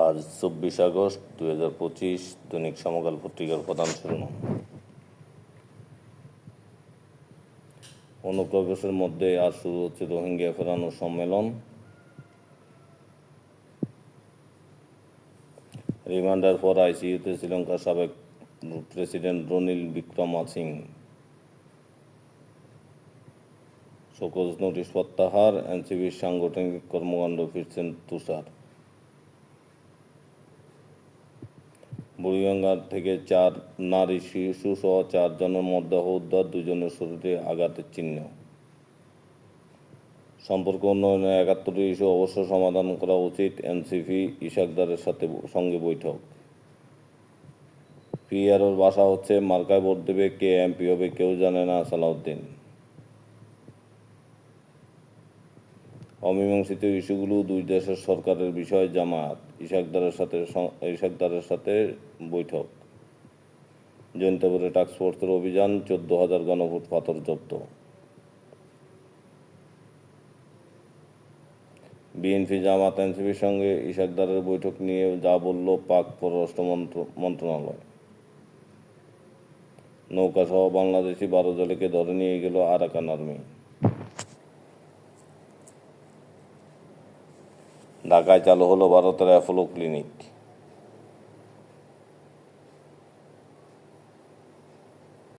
আজ চব্বিশ আগস্ট দুই হাজার পঁচিশ দৈনিক সমকাল পত্রিকার প্রধান শিরোনাম। অনুপ্রবেশের মধ্যে আজ শুরু হচ্ছে রোহিঙ্গা ফেরানো সম্মেলন। রিমান্ডার পর আইসিইউতে শ্রীলঙ্কার সাবেক president Ranil Wickremesinghe. Show cause notice প্রত্যাহার এনসিবির সাংগঠনিক কর্মকাণ্ড ফিরছেন তুষার। বুড়িগঙ্গা থেকে চার নারী, শিশু সহ চারজনের মরদেহ উদ্ধার দুজনের শরীরে আঘাতের চিহ্ন। সম্পর্ক উন্নয়নে একাত্তর ইস্যু অবশ্য সমাধান করা উচিত এনসিপি ইশাকদারের সাথে সঙ্গে বৈঠক। পিআরওর বাসা হচ্ছে মার্কায় ভোট দেবে কে এমপি হবে কেউ জানে না সালাউদ্দিন। অমীমাংসিত ইস্যুগুলো দুই দেশের সরকারের বিষয় জামায়াত, ইশাকদারের সাথে ইশাকদারের সাথে বৈঠক। জৈন্তপুরে টাস্কফোর্সের অভিযান, চোদ্দ হাজার গণভোট পাথর জব্দ। বিএনপি জামাত এনসিপির সঙ্গে ইশাকদারের বৈঠক নিয়ে যা বলল পাক পররাষ্ট্র মন্ত্র- মন্ত্রণালয়। নৌকা সহ বাংলাদেশি বারো জলেকে ধরে নিয়ে গেল আরাকান আর্মি। ঢাকায় চালু হলো ভারতের অ্যাপোলো ক্লিনিক।